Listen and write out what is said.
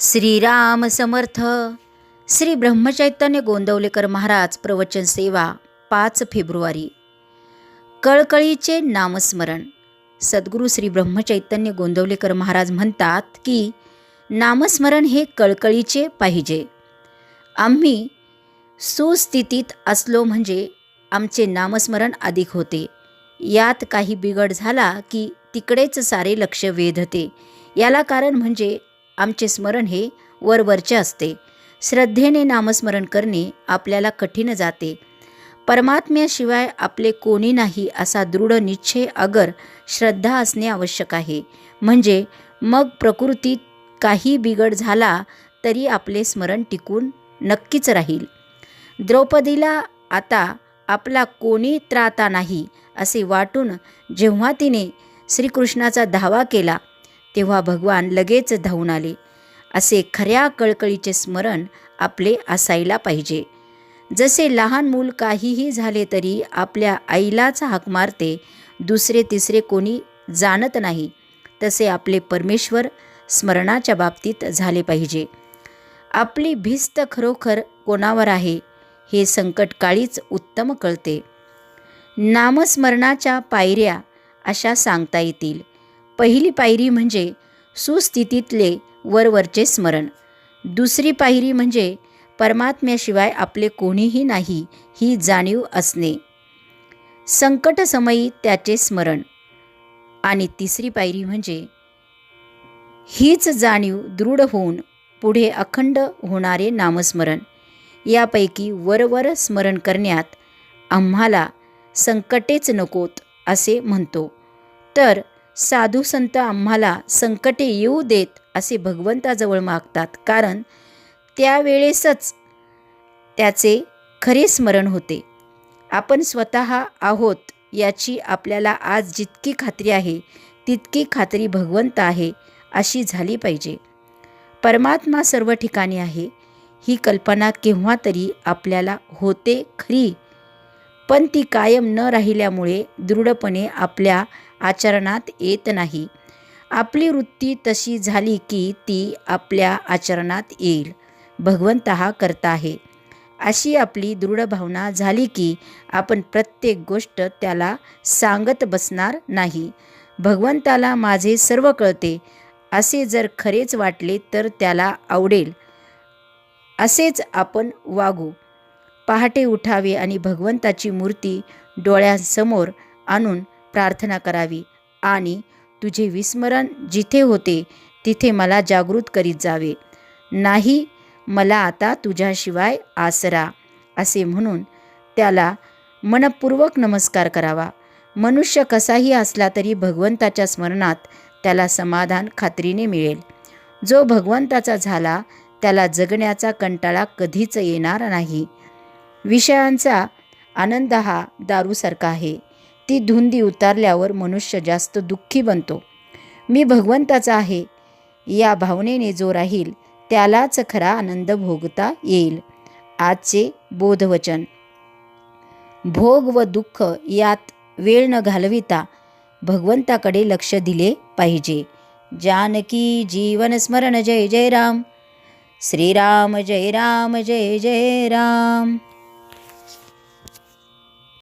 श्रीराम समर्थ. श्री ब्रह्मचैतन्य गोंदवलेकर महाराज प्रवचन सेवा पाच फेब्रुवारी. कळकळीचे नामस्मरण. सद्गुरू श्री ब्रह्मचैतन्य गोंदवलेकर महाराज म्हणतात की नामस्मरण हे कळकळीचे पाहिजे. आम्ही सुस्थितीत असलो म्हणजे आमचे नामस्मरण अधिक होते. यात काही बिघड झाला की तिकडेच सारे लक्ष वेधते. याला कारण म्हणजे आमचे स्मरण हे वरवरचे असते. श्रद्धेने नामस्मरण करणे आपल्याला कठीण जाते. परमात्म्याशिवाय आपले कोणी नाही असा दृढ निश्चय अगर श्रद्धा असणे आवश्यक आहे. म्हणजे मग प्रकृतीत काही बिघड झाला तरी आपले स्मरण टिकून नक्कीच राहील. द्रौपदीला आता आपला कोणी त्राता नाही असे वाटून जेव्हा तिने श्रीकृष्णाचा धावा केला तेव्हा भगवान लगेच धावून आले. असे खऱ्या कळकळीचे स्मरण आपले असायला पाहिजे. जसे लहान मूल काहीही झाले तरी आपल्या आईलाच हाक मारते दुसरे तिसरे कोणी जाणत नाही. तसे आपले परमेश्वर स्मरणाच्या बाबतीत झाले पाहिजे. आपली भिस्त खरोखर कोणावर आहे हे संकटकाळीच उत्तम कळते. नामस्मरणाच्या पायऱ्या अशा सांगता येतील. पहिली पायरी म्हणजे सुस्थितीतले वरवरचे स्मरण. दुसरी पायरी म्हणजे परमात्म्याशिवाय आपले कोणीही नाही ही जाणीव असणे. संकटसमयी त्याचे स्मरण. आणि तिसरी पायरी म्हणजे हीच जाणीव दृढ होऊन पुढे अखंड होणारे नामस्मरण. यापैकी वरवर स्मरण करण्यात आम्हाला संकटेच नकोत असे म्हणतो. तर साधू संत आम्हाला संकटे येऊ देत असे भगवंताजवळ मागतात. कारण त्यावेळेसच त्याचे खरे स्मरण होते. आपण स्वतः आहोत याची आपल्याला आज जितकी खात्री आहे तितकी खात्री भगवंत आहे अशी झाली पाहिजे. परमात्मा सर्व ठिकाणी आहे. ही कल्पना केव्हा तरी आपल्याला होते खरी. पण ती कायम न राहिल्यामुळे दृढपणे आपल्या आचरणात येत नाही. आपली वृत्ती तशी झाली की ती आपल्या आचरणात येईल. भगवंत हा करता आहे. अशी आपली दृढ भावना झाली की आपण प्रत्येक गोष्ट त्याला सांगत बसणार नाही. भगवंताला माझे सर्व कळते. असे जर खरेच वाटले तर त्याला आवडेल. असेच आपण वागू. पहाटे उठावे आणि भगवंताची मूर्ती डोळ्यांसमोर आणून प्रार्थना करावी. आणि तुझे विस्मरण जिथे होते तिथे मला जागृत करीत जावे. नाही मला आता तुझ्याशिवाय आसरा असे म्हणून त्याला मनपूर्वक नमस्कार करावा. मनुष्य कसाही असला तरी भगवंताच्या स्मरणात त्याला समाधान खात्रीने मिळेल. जो भगवंताचा झाला त्याला जगण्याचा कंटाळा कधीच येणार नाही. विषयांचा आनंद हा दारूसारखा आहे. ती धुंदी उतारल्यावर मनुष्य जास्त दुःखी बनतो. मी भगवंताचा आहे. या भावनेने जो राहील त्यालाच खरा आनंद भोगता येईल. आजचे बोधवचन. भोग व दुःख यात वेळ न घालविता भगवंताकडे लक्ष दिले पाहिजे. जानकी जीवन स्मरण जय जय राम. श्रीराम जय राम जय जय राम.